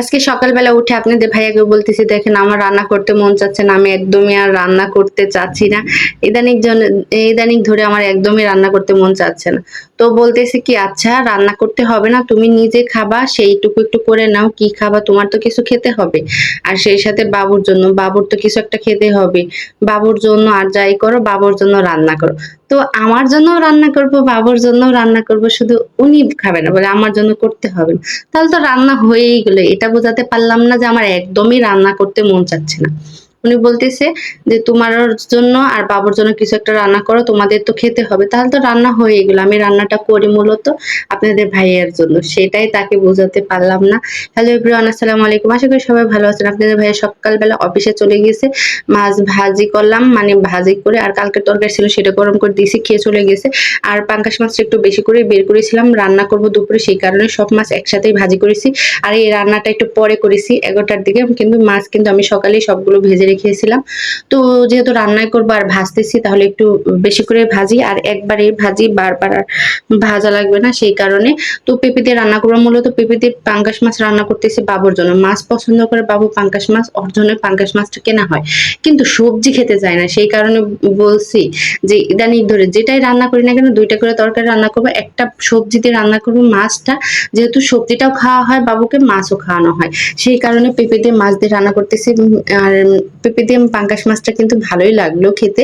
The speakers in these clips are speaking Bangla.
আজকে সকালবেলা উঠে আপনাদের ভাইয়াকে বলতেছি, দেখেন আমার রান্না করতে মন চাচ্ছে না, আমি একদমই আর রান্না করতে চাচ্ছি না। ইদানিং জন ইদানিক ধরে আমার একদমই রান্না করতে মন চাচ্ছে না। তো বলতেছি কি আচ্ছা রান্না করতে হবে না, তুমি নিজে খাবা, সেইটুকু একটু করে নাও, কি খাবা, তোমার তো কিছু খেতে হবে। আর সেই সাথে বাবুর জন্য, বাবুর তো কিছু একটা খেতে হবে, বাবুর জন্য আর যাই করো, বাবুর জন্য রান্না করো। তো আমার জন্য রান্না করব, বাবুর জন্য রান্না করব, শুধু উনি খাবে না, বলে আমার জন্য করতে হবে না। তাহলে তো রান্না হয়েই গেলো, এটা বোঝাতে পারলাম না যে আমার একদমই রান্না করতে মন চাচ্ছে না। উনি বলতেছে যে, তোমার জন্য আর বাবুর জন্য কিছু একটা রান্না করো, তোমাদের তো খেতে হবে। তাহলে তো রান্না হয়ে গেলো। আমি রান্নাটা করি মূলত আপনাদের ভাইয়ের জন্য। সেটাই তাকে বোঝাতে পারলাম না। হ্যালো এভরিওয়ান আসসালামু আলাইকুম। আশা করি সবাই ভালো আছেন। আপনাদের ভাইয়া সকালবেলা অফিসে চলে গেছে মাছ ভাজি করলাম মানে ভাজি করে আর কালকে তরকারি ছিল সেটা গরম করে দিয়েছি, খেয়ে চলে গেছে। আর পাঙ্কাশ মাছটা একটু বেশি করে বের করেছিলাম। রান্না করব দুপুরে, সেই কারণে সব মাছ একসাথেই ভাজি করেছি। আর এই রান্নাটা একটু পরে করেছি, এগারোটার দিকে। কিন্তু মাছ কিন্তু আমি সকালেই সবগুলো ভেজে রেখেছিলাম। তো যেহেতু রান্নায় করব আর ভাজতেছি, তাহলে একটু বেশি করে ভাজি। আর একবারে ভাজি বারবার আর ভাজা লাগবে না সেই কারণে। তো পেঁপে দিয়ে রান্না করব। মূলত পেঁপে দিয়ে পাঙ্কাশ মাছ রান্না করতেছি বাবুর জন্য। মাছ পছন্দ করে বাবু পাঙ্কাশ মাছ, ওর জন্য পাঙ্কাশ মাছটা কেনা হয়। কিন্তু সবজি খেতে চায় না। সেই কারণে বলছি যে, ইদানিং ধরে যেটাই রান্না করি না কেন, দুইটা করে তরকারি রান্না করব। একটা সবজি দিয়ে রান্না করব মাছটা। যেহেতু সবজিটাও খাওয়া হয় বাবুকে, মাছও খাওয়ানো হয়। সেই কারণে পেঁপে দিয়ে মাছ দিয়ে রান্না করতেছি। আর পেঁপে দিয়ে পাঙ্কাশ মাছটা কিন্তু ভালোই লাগল খেতে।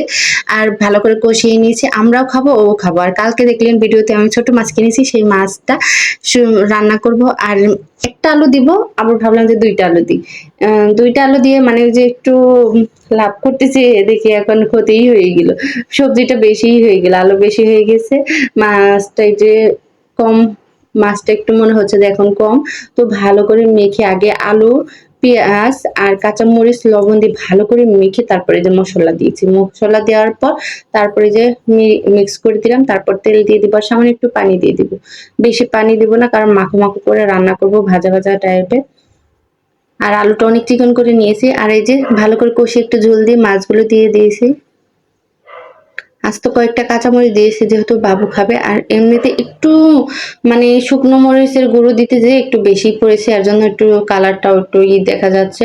আর ভালো করে কষিয়ে নিয়েছি, আমরাও খাব, ও খাব। আর কালকে দেখলেন ভিডিওতে আমি ছোট মাছ কিনেছি, সেই মাছটা রান্না করব। আর একটা আলু দিব, আবার ভাবলাম যে দুইটা আলু দিই। দুইটা আলু দিয়ে মানে যে একটু লাভ করতেছি দেখি এখন ক্ষতিই হয়ে গেল। সবজিটা বেশি হয়ে গেল, আলু বেশি হয়ে গেছে। মাছটা যে কম, মাছটা একটু মনে হচ্ছে যে এখন কম। তো ভালো করে মেখে আগে আলু পেঁয়াজ আর কাঁচামরিচ লবণ দিয়ে ভালো করে মেখে তারপরে যে মশলা দিয়েছি। মশলা দেওয়ার পর তারপরে যে মিক্স করে দিলাম, তারপর তেল দিয়ে দিব আর সামান্য একটু পানি দিয়ে দিব। বেশি পানি দিব না, কারণ মাখো মাখো করে রান্না করব ভাজা ভাজা টাইপের আর আলুটা অনেক চিকন করে নিয়েছি, আর এই যে ভালো করে কষে একটু ঝোল দিয়ে মাছগুলো দিয়ে দিয়েছি। আজ তো কয়েকটা কাঁচামরিচ দিয়েছি যেহেতু বাবু খাবে, আর এমনিতে একটু মানে শুকনো মরিচের গুঁড়ো দিতে যে একটু বেশি পড়েছে আর জন্য একটু কালারটাও একটু ই দেখা যাচ্ছে।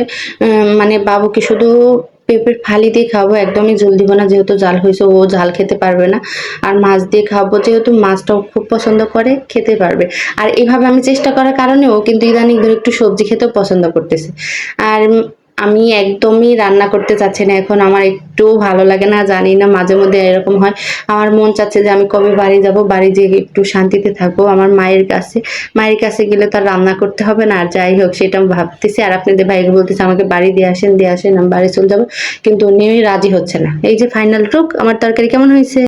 মানে বাবুকে শুধু পেঁপের ফালি দিয়ে খাব একদমই জল দিব না, যেহেতু জাল হয়েছে, ও ঝাল খেতে পারবে না। আর মাছ দিয়ে খাব যেহেতু মাছটাও খুব পছন্দ করে, খেতে পারবে। আর এভাবে আমি চেষ্টা করার কারণে ও কিন্তু ইদানিং ধরে একটু সবজি খেতেও পছন্দ করতেছে। আর আমি একদমই রান্না করতে চাচ্ছি না। এখন আমার একটু ভালো লাগে না, জানি না মাঝে মধ্যে এরকম হয়। আমার মন চাচ্ছে যে আমি কবে বাড়ি যাব, বাড়ি যেয়ে একটু শান্তিতে থাকব। আমার মায়ের কাছে মায়ের কাছে গেলে তো রান্না করতে হবে না, আর যাই হোক, সেটা আমি ভাবতেছি। আর আপনাদের ভাইকে বলতেছে, আমাকে বাড়ি দিয়ে আসেন দিয়ে আসেন, আমি বাড়ি চলে যাব। কিন্তু উনি রাজি হচ্ছে না। এই যে ফাইনাল টুক আমার তরকারি কেমন হয়েছে?